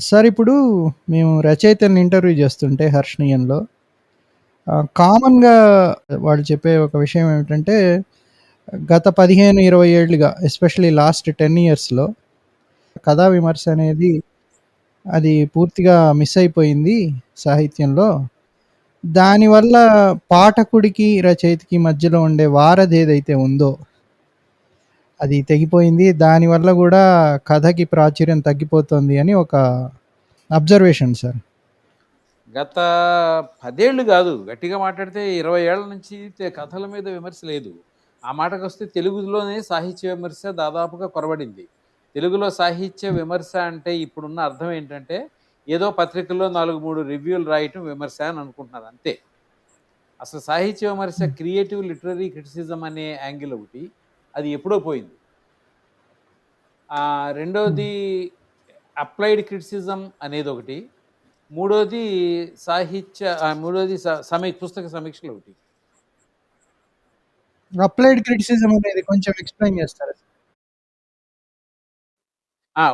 Sir ఇప్పుడు మేము రచయితల్ని interview చేస్తుంటే హర్షణీయంలో కామన్‌గా వాళ్ళు చెప్పే ఒక విషయం ఏమిటంటే, గత పదిహేను ఇరవై ఏళ్ళుగా ఎస్పెషల్లీ లాస్ట్ 10 ఇయర్స్‌లో కథా విమర్శ అనేది అది పూర్తిగా మిస్ అయిపోయింది సాహిత్యంలో. దానివల్ల పాఠకుడికి, రచయితకి మధ్యలో ఉండే వారధి ఏదైతే ఉందో అది తెగిపోయింది. దానివల్ల గూడా కథకి ప్రాచుర్యం తగ్గిపోతుంది అని ఒక అబ్జర్వేషన్ సార్. గత 10 ఏళ్ళు గాదు. గట్టిగా మాట్లాడితే 20 ఏళ్ళ నుంచి కథల మీద విమర్శ లేదు. ఆ మాటకొస్తే తెలుగులోనే సాహిత్య విమర్శ దాదాపుగా కొరవడింది. తెలుగులో సాహిత్య విమర్శ అంటే ఇప్పుడున్న అర్థం ఏంటంటే, ఏదో పత్రికల్లో 4, 3 రివ్యూలు రాయటం విమర్శ అని అనుకుంటున్నారు అంతే. అసలు సాహిత్య విమర్శ. క్రియేటివ్ లిటరరీ క్రిటిసిజం అనే యాంగిల్ ఒకటి. అది ఎప్పుడో పోయింది. రెండోది అప్లైడ్ క్రిటిసిజం అనేదొకటి. మూడోది సాహిత్య మూడోది సమీ పుస్తక సమీక్షలొకటి. అప్లైడ్ క్రిటిసిజం అనేది కొంచెం ఎక్స్‌ప్లెయిన్ చేస్తారా?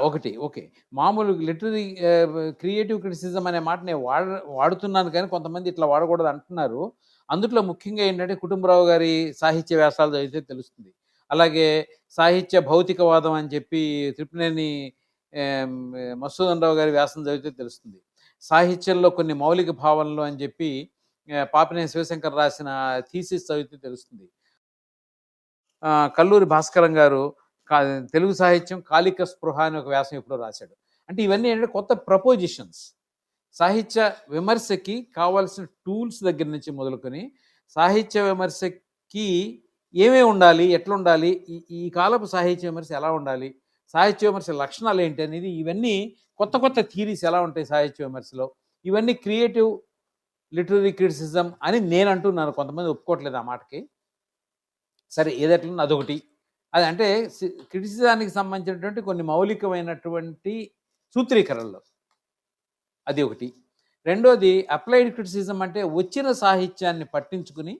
ఒకటి. ఓకే. మామూలు లిటరరీ ఆహ్, క్రియేటివ్ క్రిటిసిజం అనే మాట నేను వాడ వాడుతున్నాను కానీ కొంతమంది ఇట్లా వాడకూడదు అంటున్నారు. అందుట్లో ముఖ్యంగా ఏంటంటే కుటుంబరావు గారి సాహిత్య వ్యాసాలు చదివితే తెలుస్తుంది. అలాగే సాహిత్య భౌతికవాదం అని చెప్పి త్రిపునేని ఆహ్, రావు గారి వ్యాసం చదివితే తెలుస్తుంది. సాహిత్యంలో కొన్ని మౌలిక భావనలు అని చెప్పి ఆహ్, పాపినేని శివశంకర్ రాసిన థీసిస్ చదివితే తెలుస్తుంది. కల్లూరి భాస్కరం గారు కా తెలుగు సాహిత్యం కాళిక స్పృహ అని ఒక వ్యాసం ఎప్పుడో రాశాడు. అంటే ఇవన్నీ ఏంటంటే కొత్త ప్రపోజిషన్స్. సాహిత్య విమర్శకి కావాల్సిన టూల్స్ దగ్గర నుంచి మొదలుకొని, సాహిత్య విమర్శకి ఏమేమి ఉండాలి? ఎట్లుండాలి? ఈ ఈ కాలపు సాహిత్య విమర్శ ఎలా ఉండాలి? సాహిత్య విమర్శ లక్షణాలేంటి అనేది ఇవన్నీ కొత్త కొత్త థీరీస్ ఎలా ఉంటాయి సాహిత్య విమర్శలో? ఇవన్నీ క్రియేటివ్ లిటరీ క్రిటిసిజం అని నేను అంటున్నాను. కొంతమంది ఒప్పుకోవట్లేదు ఆ మాటకి. సరే ఏదెట్లున్నా అదొకటి. అది అంటే క్రిటిసిజానికి సంబంధించినటువంటి కొన్ని మౌలికమైనటువంటి సూత్రీకరణలు. అది ఒకటి. రెండోది అప్లైడ్ క్రిటిసిజం అంటే వచ్చిన సాహిత్యాన్ని పట్టించుకుని,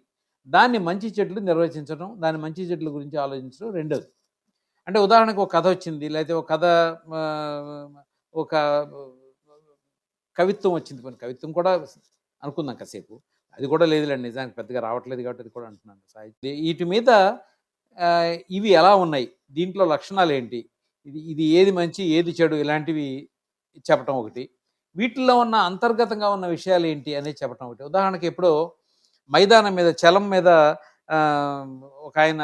దాన్ని మంచి చెట్లు నిర్వచించడం, దాని మంచి చెట్ల గురించి ఆలోచించడం రెండోది. అంటే ఉదాహరణకు ఒక కథ వచ్చింది. లేకపోతే ఒక కథ ఒక కవిత్వం వచ్చింది. కొన్ని కవిత్వం కూడా అనుకుందాం కాసేపు. అది కూడా లేదులేండి నిజానికి పెద్దగా రావట్లేదు కాబట్టి అది కూడా అంటున్నాను. సాహిత్య వీటి మీద ఇవి ఎలా ఉన్నాయి? దీంట్లో లక్షణాలేంటి? ఇది ఇది ఏది మంచి, ఏది చెడు ఇలాంటివి చెప్పటం ఒకటి. వీటిల్లో ఉన్న అంతర్గతంగా ఉన్న విషయాలు ఏంటి అనేది చెప్పటం ఒకటి. ఉదాహరణకి ఎప్పుడో మైదానం మీద చలం మీద ఒక ఆయన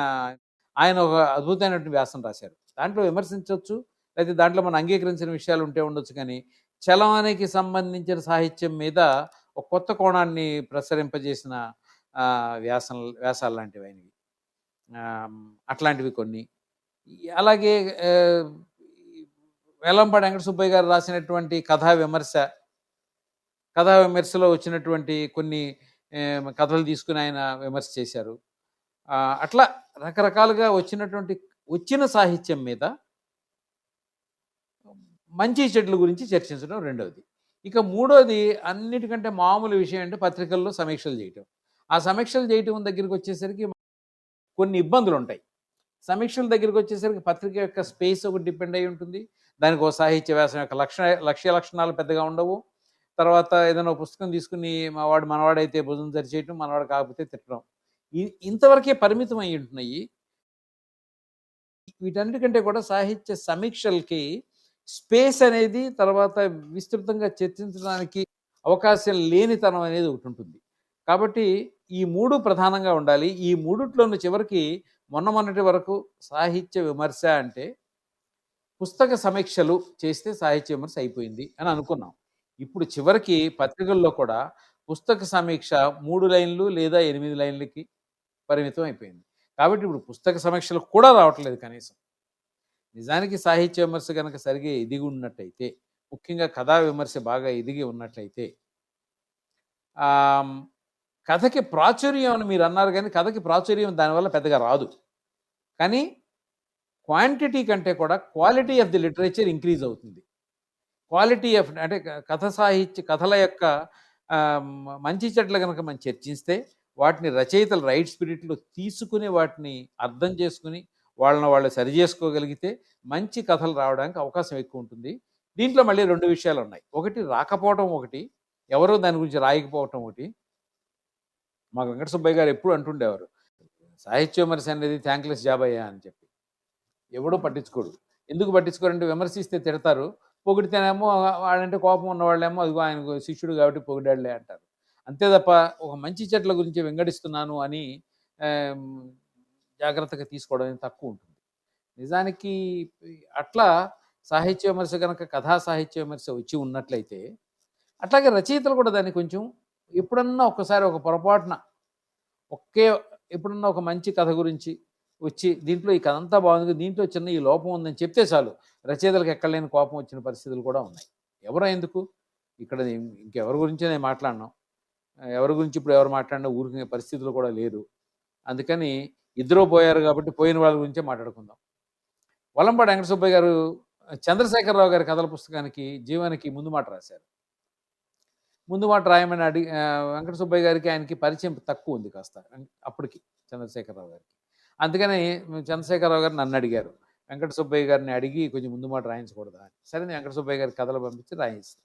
ఆయన ఒక అద్భుతమైనటువంటి వ్యాసం రాశారు. దాంట్లో విమర్శించవచ్చు లేకపోతే దాంట్లో మనం అంగీకరించిన విషయాలు ఉంటే ఉండొచ్చు కానీ, చలానికి సంబంధించిన సాహిత్యం మీద ఒక కొత్త కోణాన్ని ప్రసరింపజేసిన వ్యాసం వ్యాసాలు లాంటివి ఆయనవి. అట్లాంటివి కొన్ని. అలాగే వేలంపాడి వెంకట సుబ్బయ్య గారు రాసినటువంటి కథా విమర్శ. కథా విమర్శలో వచ్చినటువంటి కొన్ని కథలు తీసుకుని ఆయన విమర్శ చేశారు. అట్లా రకరకాలుగా వచ్చినటువంటి వచ్చిన సాహిత్యం మీద మంచి చెట్ల గురించి చర్చించడం రెండవది ఇక మూడోది అన్నిటికంటే మామూలు విషయం అంటే పత్రికల్లో సమీక్షలు చేయటం. ఆ సమీక్షలు చేయటం దగ్గరికి వచ్చేసరికి కొన్ని ఇబ్బందులు ఉంటాయి సమీక్షల దగ్గరికొచ్చేసరికి పత్రిక యొక్క స్పేస్ ఒకటి డిపెండ్ అయి ఉంటుంది. దానికి ఒక సాహిత్య వ్యాసం యొక్క లక్ష లక్ష్య లక్షణాలు పెద్దగా ఉండవు. తర్వాత ఏదైనా పుస్తకం తీసుకుని మావాడు మనవాడైతే భుజం చరిచేయటం, మనవాడు కాకపోతే తిట్టడం. ఇంతవరకే పరిమితం అయ్యి ఉంటున్నాయి. వీటన్నిటికంటే కూడా సాహిత్య సమీక్షలకి స్పేస్ అనేది తర్వాత విస్తృతంగా చర్చించడానికి అవకాశం లేనితనం అనేది ఒకటుంటుంది. కాబట్టి ఈ మూడు ప్రధానంగా ఉండాలి. ఈ మూడుట్లోని చివరికి మొన్న మొన్నటి వరకు సాహిత్య విమర్శ అంటే పుస్తక సమీక్షలు చేస్తే సాహిత్య విమర్శ అయిపోయింది అని అనుకున్నాం. ఇప్పుడు చివరికి పత్రికల్లో కూడా పుస్తక సమీక్ష మూడు లైన్‌లు లేదా ఎనిమిది లైన్‌లకి పరిమితం అయిపోయింది. కాబట్టి ఇప్పుడు పుస్తక సమీక్షలు కూడా రావట్లేదు కనీసం. నిజానికి సాహిత్య విమర్శ కనుక సరిగ్గా ఎదిగి ఉన్నట్టయితే, ముఖ్యంగా కథా విమర్శ బాగా ఎదిగి ఉన్నట్లయితే కథకి ప్రాచుర్యం అని మీరన్నారు కానీ కథకి ప్రాచుర్యం దానివల్ల పెద్దగా రాదు. కానీ క్వాంటిటీ కంటే కూడా quality of the literature increase అవుతుంది. క్వాలిటీ ఆఫ్ అంటే కథ సాహిత్య కథల యొక్క మంచి చెట్లు కనుక మనం చర్చిస్తే, వాటిని రచయితలు రైట్ స్పిరిట్‌లో తీసుకుని వాటిని అర్థం చేసుకొని, వాళ్ళని వాళ్ళు సరిజేసుకోగలిగితే మంచి కథలు రావడానికి అవకాశం ఎక్కువుంటుంది. దీంట్లో మళ్ళీ రెండు విషయాలు ఉన్నాయి. ఒకటి రాకపోవటం ఒకటి ఎవరో దాని గురించి రాయకపోవటం ఒకటి. మాకు వెంకట సుబ్బయ్య గారు ఎప్పుడు అంటుండేవారు సాహిత్య విమర్శ అనేది థ్యాంక్లెస్ జాబ్ అయ్యా అని చెప్పి. ఎవడో పట్టించుకోడు. ఎందుకు పట్టించుకోరంటే విమర్శిస్తే తిడతారు పొగిడితేనేమో వాడంటే కోపం ఉన్నవాళ్ళేమో అదిగో ఆయన శిష్యుడు కాబట్టి పొగిడాడులే అంటారు. అంతే తప్ప ఒక మంచి చెట్ల గురించి వెంగడిస్తున్నాను అని జాగ్రత్తగా తీసుకోవడం అనేది తక్కువ ఉంటుంది. నిజానికి అట్లా సాహిత్య విమర్శ కనుక కథా సాహిత్య విమర్శ వచ్చి ఉన్నట్లయితే అట్లాగే రచయితలు కూడా దాన్ని కొంచెం ఎప్పుడన్నా ఒక్కసారి ఒక పొరపాటున ఒకే ఎప్పుడన్నా ఒక మంచి కథ గురించి వచ్చి దీంట్లో ఈ కథ అంతా బాగుంది దీంట్లో చిన్న ఈ లోపం ఉందని చెప్తే చాలు. రచయితలకు ఎక్కడలేని కోపం వచ్చిన పరిస్థితులు కూడా ఉన్నాయి. ఎవరో ఎందుకు? ఇక్కడ ఇంకెవరి గురించి నేను మాట్లాడినాం. ఎవరి గురించి ఇప్పుడు ఎవరు మాట్లాడినా ఊరికే పరిస్థితులు కూడా లేరు. అందుకని ఇద్దరు పోయారు కాబట్టి పోయిన వాళ్ళ గురించే మాట్లాడుకుందాం. వలంపాడు వెంకట సుబ్బయ్య గారు చంద్రశేఖరరావు గారి కథల పుస్తకానికి జీవానికి ముందు మాట రాశారు. ముందు మాట రాయమని అడిగి ఆ, వెంకట సుబ్బయ్య గారికి ఆయనకి పరిచయం తక్కువ ఉంది కాస్త అప్పటికి చంద్రశేఖరరావు గారికి. అందుకని చంద్రశేఖరరావు గారు నన్ను అడిగారు. వెంకట సుబ్బయ్య గారిని అడిగి కొంచెం ముందు మాట రాయించకూడదా అని. సరే నేను వెంకట సుబ్బయ్య గారి కథలు పంపించి రాయించాను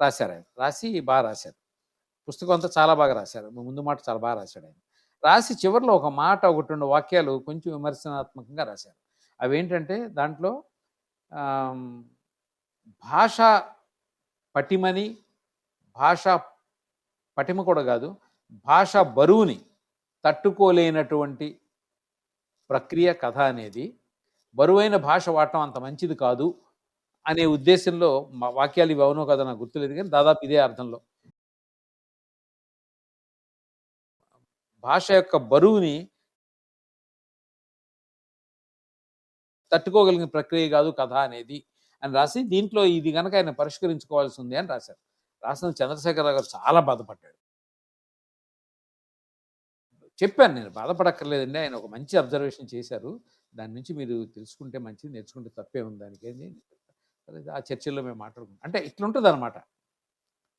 రాశారు ఆయన. రాసి బాగా రాశారు. పుస్తకం అంతా చాలా బాగా రాశారు. ముందు మాట చాలా బాగా రాశాడు ఆయన. రాసి చివరిలో ఒక మాట ఒకటి రెండు వాక్యాలు కొంచెం విమర్శనాత్మకంగా రాశారు. అవేంటంటే దాంట్లో భాష పటిమని భాష పటిమ కూడా కాదు భాష బరువుని తట్టుకోలేనటువంటి ప్రక్రియ కథ అనేది బరువైన భాష వాడటం అంత మంచిది కాదు అనే ఉద్దేశంలో మా వాక్యాలు ఇవి అవునో కదా నాకు గుర్తులేదు కానీ దాదాపు ఇదే అర్థంలో. భాష యొక్క బరువుని తట్టుకోగలిగిన ప్రక్రియ కాదు కథ అనేది అని రాసి దీంట్లో ఇది కనుక ఆయన పరిష్కరించుకోవాల్సి ఉంది అని రాశారు. రాసిన చంద్రశేఖరరావు గారు చాలా బాధపడ్డాడు. చెప్పాను. నేను బాధపడక్కర్లేదండి. ఆయన ఒక మంచి అబ్జర్వేషన్ చేశారు. దాని నుంచి మీరు తెలుసుకుంటే మంచిది నేర్చుకుంటే తప్పే ఉంది దానికి అని ఆ చర్చల్లో మేము మాట్లాడుకుంటాం అంటే ఇట్లుంటుంది అనమాట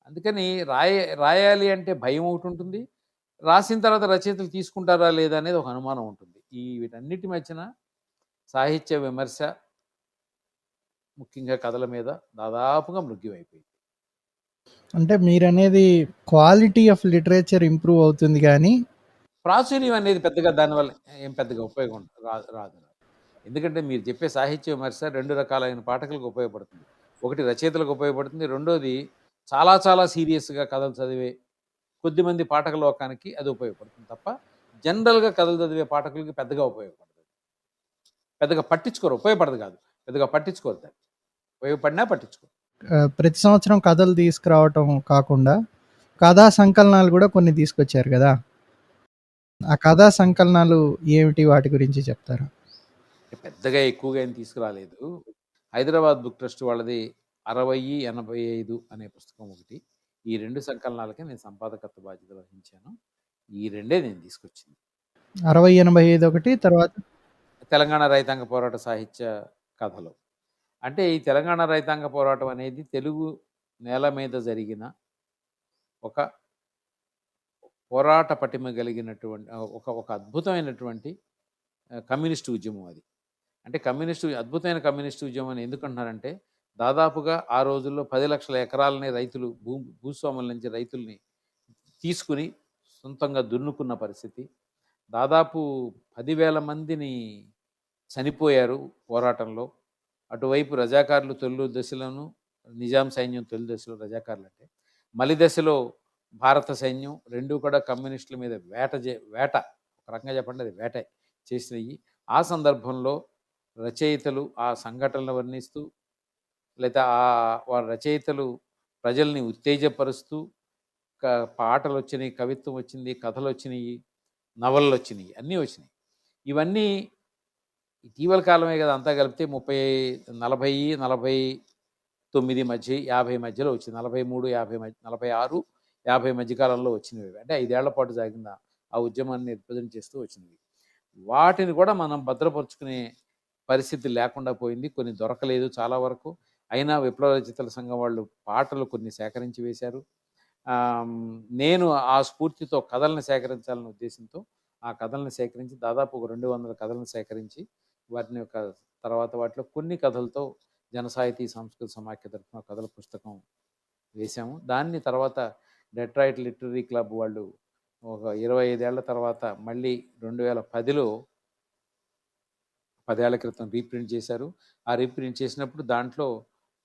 అందుకని రాయ రాయాలి అంటే భయం ఒకటి ఉంటుంది. రాసిన తర్వాత రచయితలు తీసుకుంటారా లేదా అనేది ఒక అనుమానం ఉంటుంది. ఈ వీటన్నిటి మధ్యన సాహిత్య విమర్శ ముఖ్యంగా కథల మీద దాదాపుగా మృగ్యమైపోయింది అంటే మీరనేది క్వాలిటీ ఆఫ్ లిటరేచర్ ఇంప్రూవ్ అవుతుంది కానీ ప్రాచుర్యం అనేది పెద్దగా దానివల్ల ఏం పెద్దగా ఉపయోగం రాదు రాదు. ఎందుకంటే మీరు చెప్పే సాహిత్య విమర్శ రెండు రకాలైన పాఠకులకు ఉపయోగపడుతుంది. ఒకటి రచయితలకు ఉపయోగపడుతుంది. రెండోది చాలా చాలా సీరియస్గా కథలు చదివే కొద్దిమంది పాఠక లోకానికి అది ఉపయోగపడుతుంది తప్ప జనరల్గా కథలు చదివే పాఠకులకి పెద్దగా ఉపయోగపడదు. పెద్దగా పట్టించుకోరు. ఉపయోగపడదు కాదు. పెద్దగా పట్టించుకోరు దాన్ని. ఉపయోగపడినా పట్టించుకోరు. ప్రతి సంవత్సరం కథలు తీసుకురావటం కాకుండా కథా సంకలనాలు కూడా కొన్ని తీసుకొచ్చారు కదా? ఆ కథా సంకలనాలు ఏమిటి వాటి గురించి చెప్తారా? పెద్దగా ఎక్కువగా ఏం తీసుకురాలేదు. హైదరాబాద్ బుక్ ట్రస్ట్ వాళ్ళది అరవై ఎనభై ఐదు అనే పుస్తకం ఒకటి. ఈ రెండు సంకలనాలకే నేను సంపాదకత్వ బాధ్యత వహించాను. ఈ రెండే నేను తీసుకొచ్చింది. అరవై ఎనభై ఐదు ఒకటి తర్వాత? తెలంగాణ రైతాంగ పోరాట సాహిత్య కథలు. అంటే ఈ తెలంగాణ రైతాంగ పోరాటం అనేది తెలుగు నేల మీద జరిగిన ఒక పోరాట పటిమ కలిగినటువంటి ఒక ఒక అద్భుతమైనటువంటి కమ్యూనిస్ట్ కమ్యూనిస్టు ఉద్యమం అది. అంటే కమ్యూనిస్టు అద్భుతమైన కమ్యూనిస్టు ఉద్యమం అని ఎందుకంటున్నారంటే దాదాపుగా ఆ రోజుల్లో పది లక్షల ఎకరాలని రైతులు భూ భూస్వాముల నుంచి రైతుల్ని తీసుకుని సొంతంగా దున్నుకున్న పరిస్థితి. దాదాపు పదివేల మందిని చనిపోయారు పోరాటంలో. అటువైపు రజాకారులు తొలి దశలోను నిజాం సైన్యం తొలి దశలో రజాకారులు అంటే మలి దశలో భారత సైన్యం రెండు కూడా కమ్యూనిస్టుల మీద వేట చే వేట. ఒక రకంగా చెప్పండి అది వేట చేసినవి ఆ సందర్భంలో రచయితలు ఆ సంఘటనలు వర్ణిస్తూ లేదా ఆ వారి రచయితలు ప్రజల్ని ఉత్తేజపరుస్తూ క- పాటలు వచ్చినాయి కవిత్వం వచ్చింది కథలు వచ్చినాయి నవలలు వచ్చినాయి అన్నీ వచ్చినాయి. ఇవన్నీ ఇటీవల కాలమే కదా అంతా కలిపితే ముప్పై నలభై నలభై తొమ్మిది మధ్య యాభై మధ్యలో వచ్చింది. నలభై మూడు యాభై మధ్య నలభై ఆరు యాభై మధ్యకాలంలో వచ్చినవి. అంటే ఐదేళ్ళ పాటు సాగిన ఆ ఉద్యమాన్ని రిప్రజెంట్ చేస్తూ వచ్చినవి. వాటిని కూడా మనం భద్రపరుచుకునే పరిస్థితి లేకుండా పోయింది. కొన్ని దొరకలేదు చాలా వరకు. అయినా విప్లవ రచితల సంఘం వాళ్ళు పాటలు కొన్ని సేకరించి వేశారు. నేను ఆ స్ఫూర్తితో కథలను సేకరించాలనే ఉద్దేశంతో ఆ కథలను సేకరించి దాదాపు ఒక రెండు వందల కథలను సేకరించి వాటిని యొక్క తర్వాత వాటిలో కొన్ని కథలతో జనసాహితీ సంస్కృతి సమాఖ్య తరఫున కథల పుస్తకం వేశాము. దాన్ని తర్వాత డెట్రాయిట్ లిటరీ క్లబ్ వాళ్ళు ఒక ఇరవై ఐదేళ్ళ తర్వాత మళ్ళీ రెండు వేల పదిలో పదేళ్ళ క్రితం రీప్రింట్ చేశారు. ఆ రీప్రింట్ చేసినప్పుడు దాంట్లో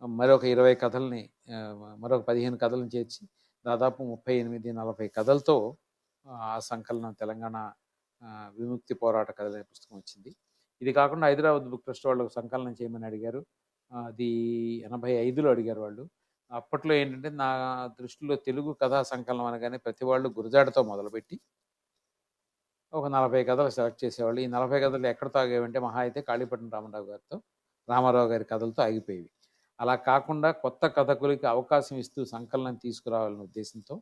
మరొక ఇరవై కథల్ని మరొక పదిహేను కథలను చేర్చి దాదాపు ముప్పై ఎనిమిది నలభై కథలతో ఆ సంకలనం తెలంగాణ విముక్తి పోరాట కథల పుస్తకం వచ్చింది. ఇది కాకుండా హైదరాబాద్ బుక్ ట్రస్ట్ వాళ్ళు సంకలనం చేయమని అడిగారు. అది ఎనభై ఐదులో అడిగారు వాళ్ళు. అప్పట్లో ఏంటంటే నా దృష్టిలో తెలుగు కథా సంకలనం అనగానే ప్రతి వాళ్ళు గురజాడతో మొదలుపెట్టి ఒక నలభై కథలు సెలెక్ట్ చేసేవాళ్ళు. ఈ నలభై కథలు ఎక్కడతో ఆగేవంటే మహా అయితే కాళీపట్నం రామారావు గారితో రామారావు గారి కథలతో ఆగిపోయేవి. అలా కాకుండా కొత్త కథకులకి అవకాశం ఇస్తూ సంకలనం తీసుకురావాలనే ఉద్దేశంతో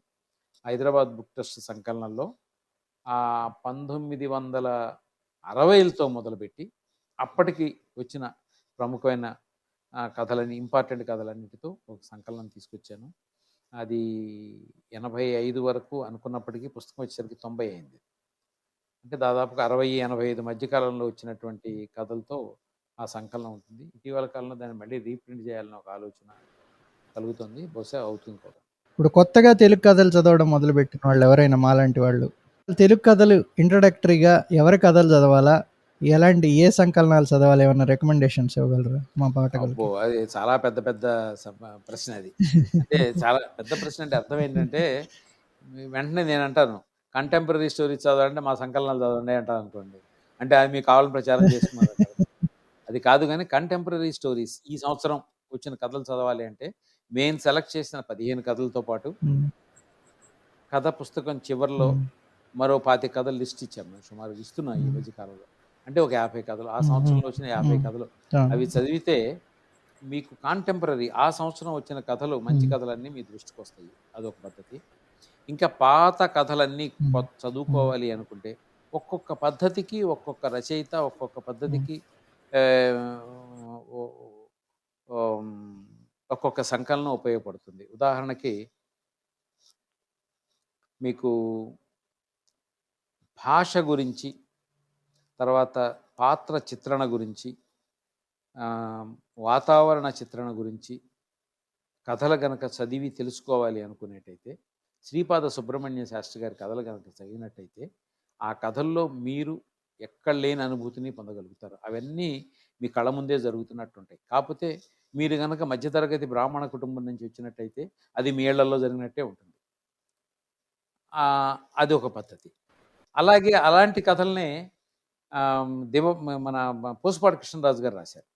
హైదరాబాద్ బుక్ ట్రస్ట్ సంకలనంలో ఆ పంతొమ్మిది వందల అరవైలతో మొదలుపెట్టి అప్పటికి వచ్చిన ప్రముఖమైన కథలని ఇంపార్టెంట్ కథలన్నిటితో ఒక సంకలనం తీసుకొచ్చాను. అది ఎనభై ఐదు వరకు అనుకున్నప్పటికీ పుస్తకం వచ్చేసరికి తొంభై అయింది. అంటే దాదాపుగా అరవై ఎనభై ఐదు మధ్యకాలంలో వచ్చినటువంటి కథలతో ఆ సంకలనం ఉంటుంది. ఇటీవల కాలంలో దాన్ని మళ్ళీ రీప్రింట్ చేయాలని ఒక ఆలోచన కలుగుతుంది. బహుశా అవుతుంది కూడా. ఇప్పుడు కొత్తగా తెలుగు కథలు చదవడం మొదలుపెట్టిన వాళ్ళు ఎవరైనా మాలాంటి వాళ్ళు? తెలుగు కథలు ఇంట్రడక్టరీగా ఎవరి కథలు చదవాలా? ఎలాంటి ఏ సంకలనాలు చదవాలి? ఏమైనా రికమెండేషన్స్ ఇవ్వగలరా? మా అబ్బో అది చాలా పెద్ద పెద్ద ప్రశ్న అది. అంటే చాలా పెద్ద ప్రశ్న అంటే అర్థం ఏంటంటే వెంటనే నేను అంటాను కంటెంపరీ స్టోరీస్ చదవాలంటే మా సంకలనాలు చదవండి అంటాను అనుకోండి. అంటే అది మీకు కావాలని ప్రచారం చేస్తున్నారు. అది కాదు కానీ కంటెంపరీ స్టోరీస్ ఈ సంవత్సరం వచ్చిన కథలు చదవాలి అంటే మెయిన్ సెలెక్ట్ చేసిన పదిహేను కథలతో పాటు కథ పుస్తకం చివరిలో మరో పాతి కథలు లిస్ట్ ఇచ్చాం. మేము సుమారు ఇస్తున్నాం ఈ మ్మ్. మధ్య కాలంలో అంటే ఒక యాభై కథలు ఆ. సంవత్సరంలో వచ్చిన యాభై. కథలు. అవి చదివితే మీకు కాంటెంపరీ ఆ సంవత్సరం వచ్చిన కథలు మంచి. కథలన్నీ మీ దృష్టికి వస్తాయి. అదొక పద్ధతి. ఇంకా పాత కథలన్నీ చదువుకోవాలి అనుకుంటే ఒక్కొక్క పద్ధతికి ఒక్కొక్క రచయిత ఒక్కొక్క పద్ధతికి ఒక్కొక్క సంకలనం ఉపయోగపడుతుంది. ఉదాహరణకి మీకు భాష గురించి తర్వాత పాత్ర చిత్రణ గురించి వాతావరణ చిత్రణ గురించి కథలు గనక చదివి తెలుసుకోవాలి అనుకునేటైతే శ్రీపాద సుబ్రహ్మణ్య శాస్త్రి గారి కథలు కనుక చదివినట్టయితే ఆ కథల్లో మీరు ఎక్కడ లేని అనుభూతిని పొందగలుగుతారు. అవన్నీ మీ కళ ముందే జరుగుతున్నట్టుంటాయి. కాకపోతే మీరు కనుక మధ్యతరగతి బ్రాహ్మణ కుటుంబం నుంచి వచ్చినట్టయితే అది మీ ఏళ్ళలో జరిగినట్టే ఉంటుంది. అది ఒక పద్ధతి. అలాగే అలాంటి కథల్నే దేవ మన పోసుపాటి కృష్ణరాజు గారు రాశారు.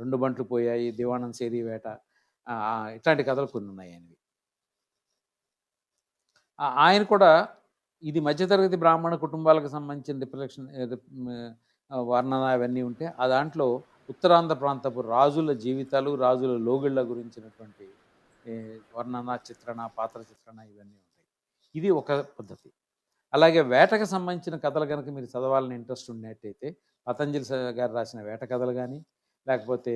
రెండు బంట్లు పోయాయి దివాణం సేరి వేట ఇట్లాంటి కథలు కొన్ని ఉన్నాయి ఆయనవి. ఆయన కూడా ఇది మధ్యతరగతి బ్రాహ్మణ కుటుంబాలకు సంబంధించిన రిఫ్లెక్షన్ వర్ణన అవన్నీ ఉంటే ఆ దాంట్లో ఉత్తరాంధ్ర ప్రాంతపు రాజుల జీవితాలు రాజుల లోగిళ్ళ గురించినటువంటి వర్ణన చిత్రణ పాత్ర చిత్రణ ఇవన్నీ ఉంటాయి. ఇది ఒక పద్ధతి. అలాగే వేటకు సంబంధించిన కథలు కనుక మీరు చదవాలని ఇంట్రెస్ట్ ఉన్నట్టయితే పతంజలి గారు రాసిన వేట కథలు కానీ లేకపోతే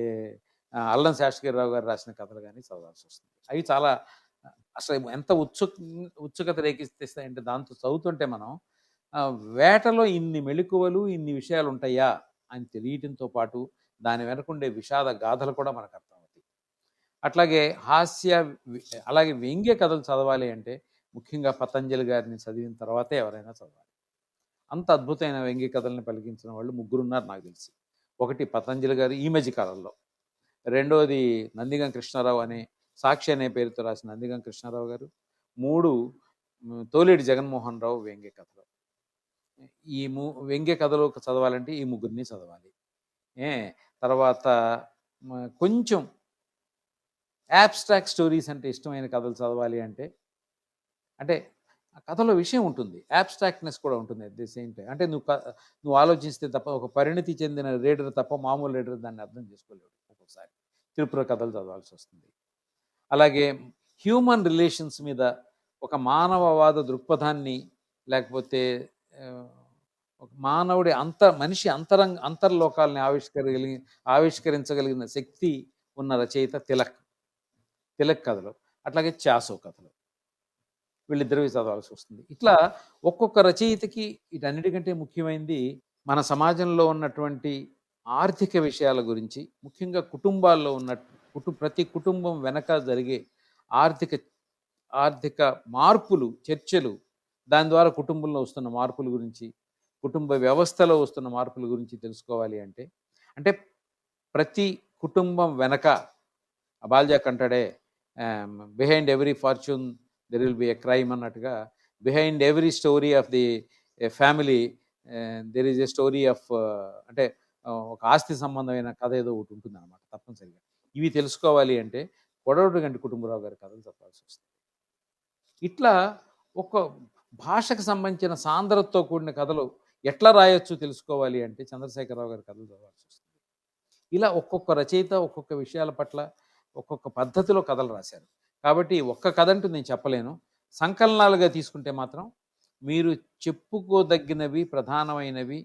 అల్లం శాస్త్రిరావు గారు రాసిన కథలు కానీ చదవాల్సి వస్తుంది. అవి చాలా అసలు ఎంత ఉత్సు ఉత్సుకత రేకిస్తాయంటే దాంతో చదువుతుంటే మనం వేటలో ఇన్ని మెళుకువలు ఇన్ని విషయాలు ఉంటాయా అని తెలియటంతో పాటు దాని వెనకుండే విషాద గాథలు కూడా మనకు అర్థమవుతాయి. అట్లాగే హాస్య అలాగే వ్యంగ్య కథలు చదవాలి అంటే ముఖ్యంగా పతంజలి గారిని చదివిన తర్వాతే ఎవరైనా చదవాలి. అంత అద్భుతమైన వ్యంగ్య కథల్ని పలికించిన వాళ్ళు ముగ్గురు ఉన్నారు నాకు తెలిసి. ఒకటి పతంజలి గారు ఈ మధ్య కాలంలో. రెండవది నందిగం కృష్ణారావు అనే సాక్షి అనే పేరుతో రాసిన నందిగం కృష్ణారావు గారు. మూడు తోలేడి జగన్మోహన్ రావు వ్యంగ్య కథలు. ఈ ము వ్యంగ్య కథలు చదవాలంటే ఈ ముగ్గురిని చదవాలి. ఏ తర్వాత కొంచెం యాబ్స్ట్రాక్ట్ స్టోరీస్ అంటే ఇష్టమైన కథలు చదవాలి అంటే అంటే కథలో విషయం ఉంటుంది. యాబ్స్ట్రాక్ట్నెస్ కూడా ఉంటుంది అట్ ది సేమ్ టైం అంటే నువ్వు క- నువ్వు ఆలోచిస్తే తప్ప ఒక పరిణతి చెందిన రీడర్ తప్ప మామూలు రీడర్ దాన్ని అర్థం చేసుకోలేడు ఒక్కొక్కసారి. తిరుపుర కథలు చదవాల్సి వస్తుంది. అలాగే హ్యూమన్ రిలేషన్స్ మీద ఒక మానవవాద దృక్పథాన్ని లేకపోతే ఒక మానవుడి అంత మనిషి అంతరంగ అంతర్లోకాలని ఆవిష్కరగలిగి ఆవిష్కరించగలిగిన శక్తి ఉన్న రచయిత తిలక్. తిలక్ కథలు. అట్లాగే చాసో కథలు. వీళ్ళిద్దరివి చదవాల్సి వస్తుంది. ఇట్లా ఒక్కొక్క రచయితకి వీటన్నిటికంటే ముఖ్యమైనది మన సమాజంలో ఉన్నటువంటి ఆర్థిక విషయాల గురించి ముఖ్యంగా కుటుంబాల్లో ఉన్న కుటు ప్రతి కుటుంబం వెనక జరిగే ఆర్థిక ఆర్థిక మార్పులు చర్చలు దాని ద్వారా కుటుంబంలో వస్తున్న మార్పుల గురించి కుటుంబ వ్యవస్థలో వస్తున్న మార్పుల గురించి తెలుసుకోవాలి అంటే అంటే ప్రతి కుటుంబం వెనక Balzac అంటాడే behind every fortune there will be a crime అన్నట్టుగా behind every story of the family there is a story of అంటే ఒక ఆస్తి సంబంధమైన కథ ఏదో ఒకటి ఉంటుంది అనమాట తప్పనిసరిగా. ఇవి తెలుసుకోవాలి అంటే కొడవటి గంటి కుటుంబరావు గారి కథలు చెప్పాల్సి వస్తుంది. ఇట్లా ఒక భాషకు సంబంధించిన సాంద్రతతో కూడిన కథలు ఎట్లా రాయొచ్చు తెలుసుకోవాలి అంటే చంద్రశేఖరరావు గారి కథలు చదవాల్సి వస్తుంది. ఇలా ఒక్కొక్క రచయిత ఒక్కొక్క విషయాల పట్ల ఒక్కొక్క పద్ధతిలో కథలు రాశారు. కాబట్టి ఒక్క కథ అంటూ నేను చెప్పలేను. సంకలనాలుగా తీసుకుంటే మాత్రం మీరు చెప్పుకోదగినవి ప్రధానమైనవి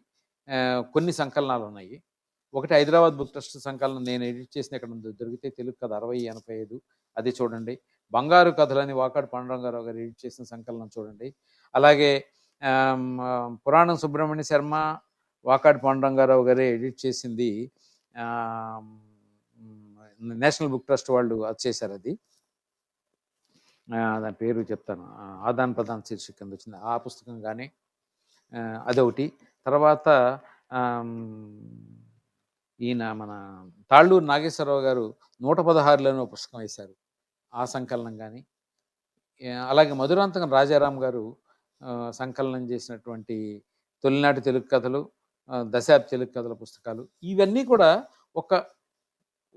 కొన్ని సంకలనాలు ఉన్నాయి ఒకటి హైదరాబాద్ బుక్ ట్రస్ట్ సంకలనం నేను ఎడిట్ చేసిన ఇక్కడ దొరికితే తెలుగు కథ అరవై ఎనభై ఐదు. అది చూడండి. బంగారు కథలని వాకాడు పాండురంగారావు గారు ఎడిట్ చేసిన సంకలనం చూడండి. అలాగే పురాణం సుబ్రహ్మణ్య శర్మ వాకాడు పాండురంగారావు గారే ఎడిట్ చేసింది. నేషనల్ బుక్ ట్రస్ట్ వాళ్ళు అది చేశారు అది. దాని పేరు చెప్తాను. ఆదాన్ ప్రధాన్ శీర్షిక కింద వచ్చింది. ఆ పుస్తకం కానీ అదొకటి. తర్వాత ఈయన మన తాళ్ళూరు నాగేశ్వరరావు గారు నూట పదహారులోనే పుస్తకం వేశారు. ఆ సంకలనం కానీ అలాగే మధురాంతకం రాజారాం గారు సంకలనం చేసినటువంటి తొలినాటి తెలుగు కథలు దశాబ్ది తెలుగు కథల పుస్తకాలు ఇవన్నీ కూడా ఒక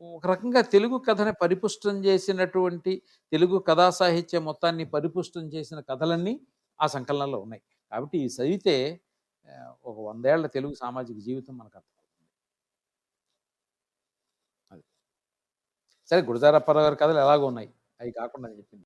ఒక రకంగా తెలుగు కథని పరిపుష్టం చేసినటువంటి తెలుగు కథా సాహిత్యం మొత్తాన్ని పరిపుష్టం చేసిన కథలన్నీ ఆ సంకలనంలో ఉన్నాయి. కాబట్టి ఇవి చదివితే ఒక వందేళ్ళ తెలుగు సామాజిక జీవితం మనకు అర్థమవుతుంది. అది. సరే గురజారప్పారావు గారి కథలు ఎలాగో ఉన్నాయి. అవి కాకుండా నేను చెప్పింది.